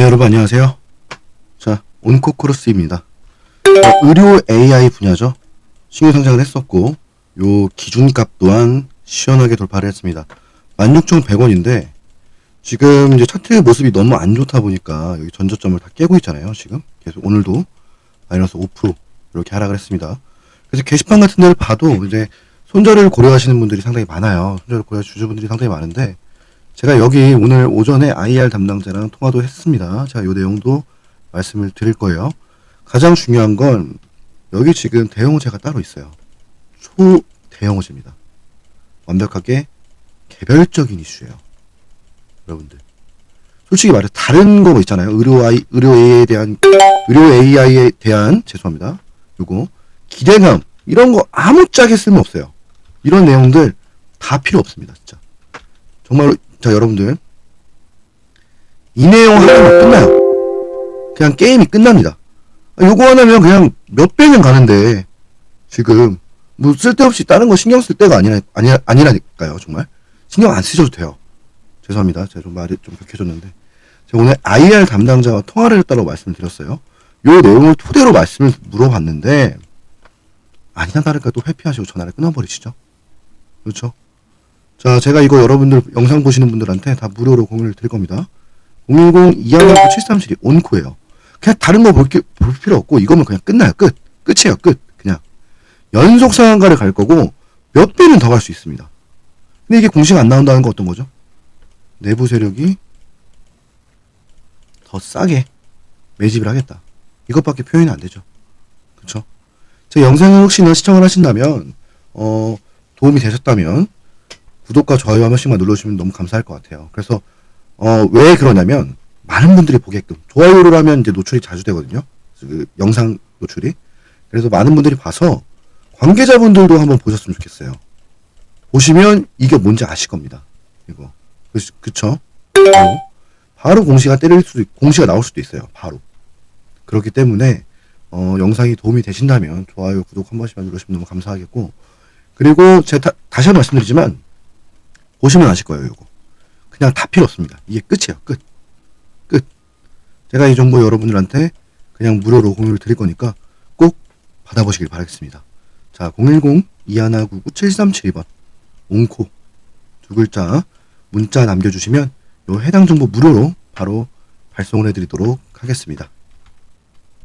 네, 여러분 안녕하세요. 자, 온코크로스입니다. 자, 의료 AI 분야죠. 신규 상장을 했었고, 요 기준값 또한 시원하게 돌파를 했습니다. 16,100원인데, 지금 이제 차트 모습이 너무 안 좋다 보니까 여기 전저점을 다 깨고 있잖아요, 지금. 계속 오늘도 마이너스 5% 이렇게 하락을 했습니다. 그래서 게시판 같은 데를 봐도 이제 손절을 고려하시는 분들이 상당히 많아요. 손절을 고려 주주분들이 상당히 많은데, 제가 여기 오늘 오전에 IR 담당자랑 통화도 했습니다. 자, 요 내용도 말씀을 드릴 거예요. 가장 중요한 건 여기 지금 대형호재가 따로 있어요. 초대형호재입니다. 완벽하게 개별적인 이슈예요. 여러분들. 솔직히 말해 다른 거 있잖아요. 의료 AI, 의료 AI에 대한 의료 AI에 대한 죄송합니다. 요거 기대감 이런 거 아무짝에 쓸모 없어요. 이런 내용들 다 필요 없습니다. 진짜. 정말로 자 여러분들 이 내용 하나면 끝나요. 그냥 게임이 끝납니다. 아, 요거 하나면 그냥 몇 배는 가는데 지금 뭐 쓸데없이 다른 거 신경 쓸 때가 아니라 아니 아니라니까요 정말 신경 안 쓰셔도 돼요. 죄송합니다. 제가 좀 말이 좀 격해졌는데 제가 오늘 IR 담당자와 통화를 했다고 말씀을 드렸어요. 요 내용을 토대로 말씀을 물어봤는데 아니나 다를까 또 회피하시고 전화를 끊어버리시죠. 그렇죠? 자, 제가 이거 여러분들 영상 보시는 분들한테 다 무료로 공유를 드릴 겁니다. 010-219-7372 온코예요. 그냥 다른 거 볼 필요 없고 이거면 그냥 끝나요. 끝. 끝이에요. 끝. 그냥. 연속 상한가를 갈 거고 몇 배는 더 갈 수 있습니다. 근데 이게 공시가 안 나온다는 거 어떤 거죠? 내부 세력이 더 싸게 매집을 하겠다. 이것밖에 표현이 안 되죠. 그쵸? 제 영상을 혹시나 시청을 하신다면 어, 도움이 되셨다면 구독과 좋아요 한 번씩만 눌러주시면 너무 감사할 것 같아요. 그래서 어, 왜 그러냐면 많은 분들이 보게끔 좋아요를 하면 이제 노출이 자주 되거든요. 그 영상 노출이. 그래서 많은 분들이 봐서 관계자분들도 한번 보셨으면 좋겠어요. 보시면 이게 뭔지 아실 겁니다. 이거. 그, 그쵸? 바로, 공시가 때릴 수도, 있, 공시가 나올 수도 있어요. 바로. 그렇기 때문에, 어, 영상이 도움이 되신다면 좋아요, 구독 한 번씩만 눌러주시면 너무 감사하겠고, 그리고 제가 다, 다시 한 번 말씀드리지만, 보시면 아실 거예요, 이거. 그냥 다 필요 없습니다. 이게 끝이에요, 끝. 끝. 제가 이 정보 여러분들한테 그냥 무료로 공유를 드릴 거니까 꼭 받아보시길 바라겠습니다. 자, 010-2199-7372번. 옹코. 두 글자 문자 남겨주시면 요 해당 정보 무료로 바로 발송을 해드리도록 하겠습니다.